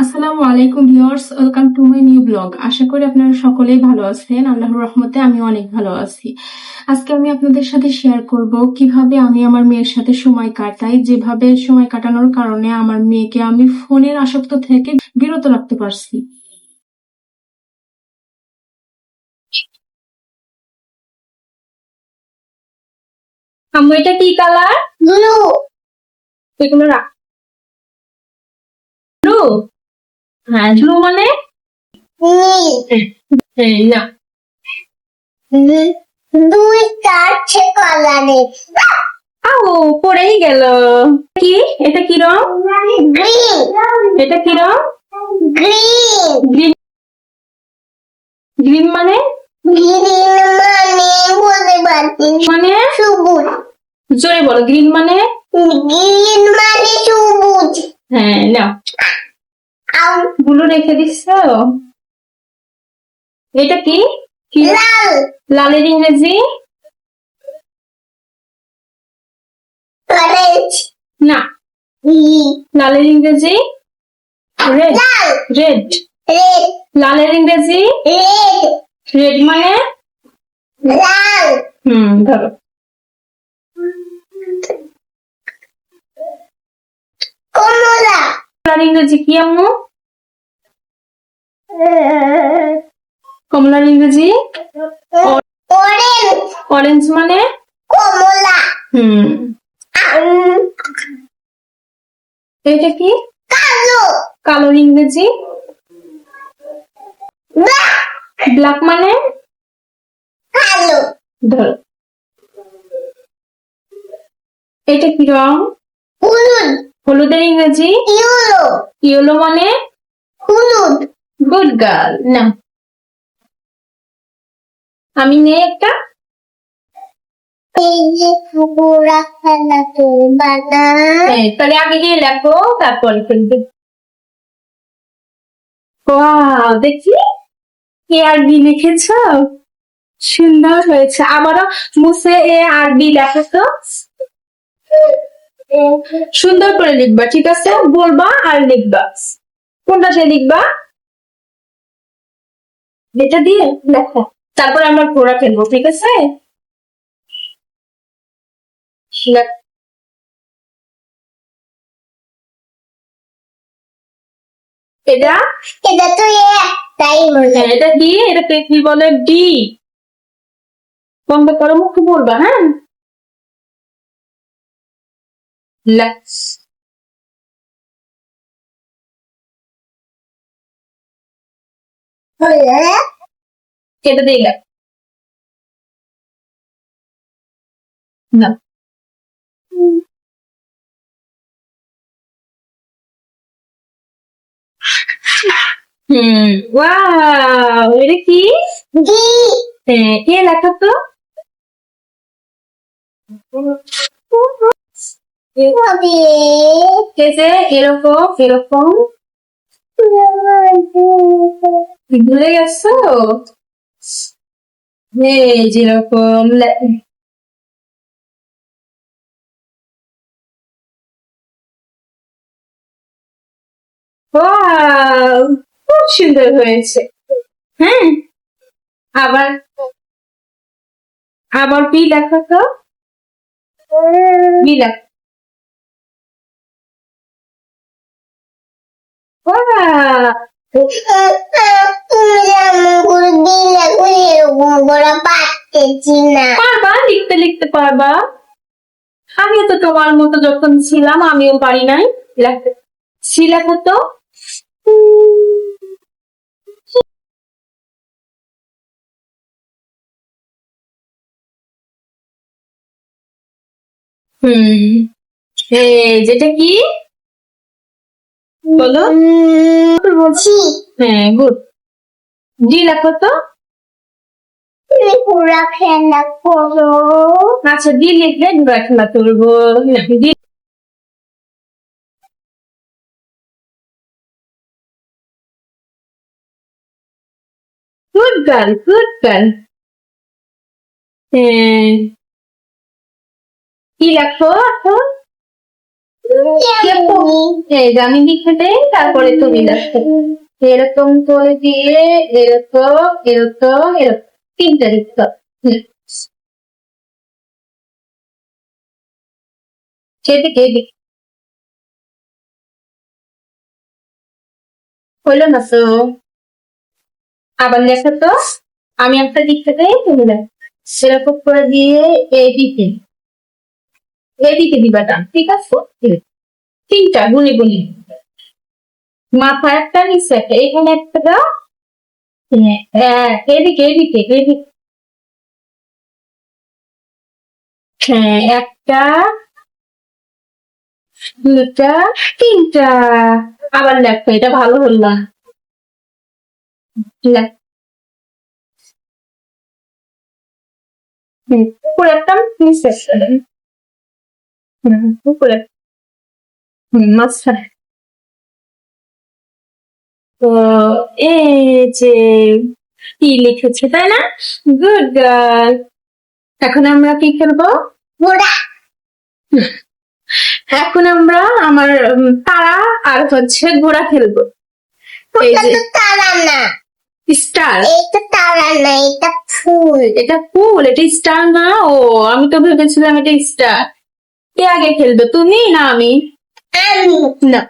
আসসালামু আলাইকুম viewers welcome to my new blog. আশা করি আপনারা সকলেই ভালো আছেন আল্লাহর রহমতে আমি অনেক ভালো আছি। আজকে আমি আপনাদের সাথে শেয়ার করব কীভাবে আমি আমার মেয়ের সাথে সময় কাটাই যেভাবে সময় কাটানোর কারণে আমার মেয়েকে আমি ফোনের আসক্ত থেকে বিরত রাখতে পারছি। আম্মু এটা কি কালার ব্লু। এগুলো রাখ। ব্লু? হ্যাঁ ব্লু মানে? নীল। এই না দুই চারটে কালারের আও পড়েই গেল। কি? এটা কি রং? গ্রিন। এটা কি রং? গ্রিন। গ্রিন। গ্রিন মানে? গ্রিন মানে পারছি না। মানে? সবুজ। জোরে বলো গ্রিন মানে? গ্রিন মানে সবুজ। হ্যাঁ না আর গুলো রেখে দিচ্ছ? এটা কি? লাল। লালের ইংরেজি? না। লালের ইংরেজি? রেড রেড লালের ইংরেজি? রেড রেড মানে? লাল। হুম ধরো কমলা কমলার ইংরেজি কি আম্মু? কমলার ইংরেজি? অরেঞ্জ মানে? কমলা। হুম। এটা কি? কালো। কালোর ইংরেজি? ব্ল্যাক। মানে? কালো। ধরো। এটা কি রং? হলুদের ইংরেজি? ইয়েলো। ইয়েলো মানে? হলুদ। Good girl. না। আমি নেই একটা? তাহলে আগে গিয়ে লেখো তারপরে ওয়াও দেখি। এ আরবি লিখেছ? সুন্দর হয়েছে। আবারও মুছে এ আরবি লেখো তো। সুন্দর করে লিখবা ঠিক আছে? বলবা আর লিখবা। কোনটা দিয়ে লিখবা? এটা দিয়ে লেখো। তারপর আমরা ঘোরা ফেলব ঠিক আছে? এটা? এটা তো হ্যাঁ। এটা ডি কি বলে ডি। বন্ধ করো মুখ বলবা হ্যাঁ? লেখ হলে এটা দিয়ে লেখ না হুম ওয়াও এটা কি ডি হ্যাঁ কে লেখা তো হবে এই যে এরকম এরকম ভুলে গেছো? এই যেরকম খুব সুন্দর হয়েছে। হ্যাঁ? আবার? আবার বি লেখো তো বি লেখো পারবা? লিখতে লিখতে পারবা? তো তোমার মতো যখন ছিলাম, আমিও পারি নাই। তো। হুম। যেটা কি? বলো। বলছি। হ্যাঁ গুড। লেখো তো খেলা করো। আচ্ছা ডি লিখলে ঘোরা খেলা করব ডি গুড গার্ল গুড গার্ল। হ্যাঁ। কি লেখো এখন? আমি লিখে দেই, তারপরে তুমি দেখো। এরকম করে দিয়ে, এরকম এরকম এরকম। তিনটা লিখতে। হুম। এদিকে। হইল না তো? আবার লেখো তো। আমি একটা লিখে দেই, তুমি দেখো। সেরকম করে দিয়ে, এদিকে। এদিকে দিবাটা ঠিক আছে? তিনটা গুলি গুলি মাথা একটা নিচে একটা এখানে একটা দাও। হ্যাঁ, হ্যাঁ, এদিকে এদিকে এদিকে। হ্যাঁ একটা দুটা তিনটা। আবার লেখো এটা ভালো হল না। একটা মাঝখানে তো এই যে কি লিখেছে তাই না গুড গার্ল এখন আমরা কি খেলব এখন আমরা আমার তারা আর হচ্ছে ঘোড়া খেলব তারা না স্টার এটা তারা না এটা ফুল এটা ফুল এটা স্টার না ও আমি তো ভেবেছিলাম এটা স্টার কে আগে খেলবে তুমি না আমি? আমি। না।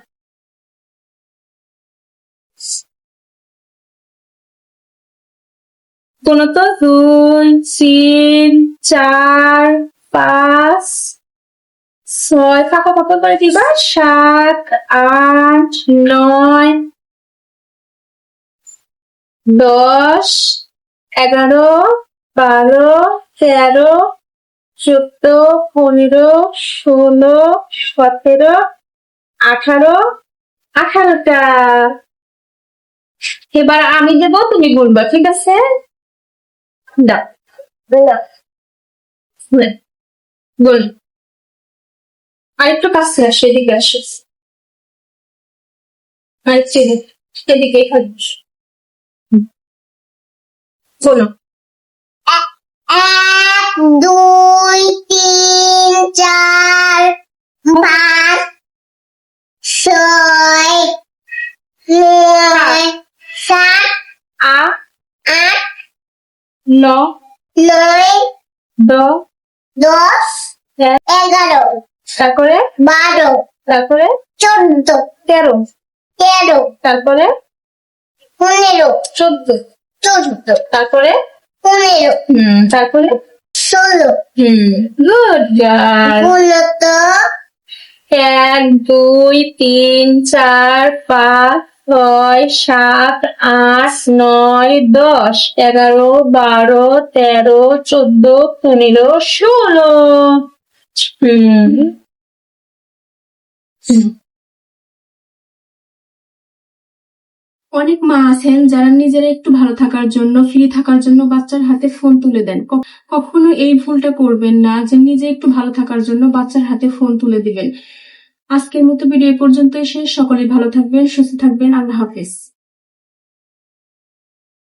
কোন তো দুই তিন চার পাঁচ ছয় ফাঁকা ফাঁকা করে দিবা। সাত আট নয় দশ এগারো বারো তেরো চোদ্দ, পনেরো, ষোলো, সতেরো, আঠারো, আঠারোটা। এবার আমি দেবো, তুমি বলবা, ঠিক আছে? আরেকটু কাছে আসো, এদিকে আসো। আরেকটু এদিকে এখানে। বলো। দুই তিন চার পাঁচ ছয় নয় সাত আট আট নয় দ দশ। এগারো তারপরে? বারো তারপরে? চোদ্দ তেরো তেরো তারপরে? পনেরো চোদ্দ চোদ্দ তারপরে? পনেরো হুম তারপরে? ষোলো গুড গার্ল। ষোলোতো এক দুই তিন চার পাঁচ ছয় সাত আট নয় দশ এগারো বারো তেরো চোদ্দ পনেরো ষোলো। হুম। অনেক মা আছেন যারা নিজেরা একটু ভালো থাকার জন্য ফ্রি থাকার জন্য বাচ্চার হাতে ফোন তুলে দেন। কখনো এই ভুলটা করবেন না যে নিজে একটু ভালো থাকার জন্য বাচ্চার হাতে ফোন তুলে দিবেন। আজকের মতো ভিডিও পর্যন্ত পর্যন্তই শেষ। সকলে ভালো থাকবেন, সুস্থ থাকবেন। আল্লাহ হাফেজ।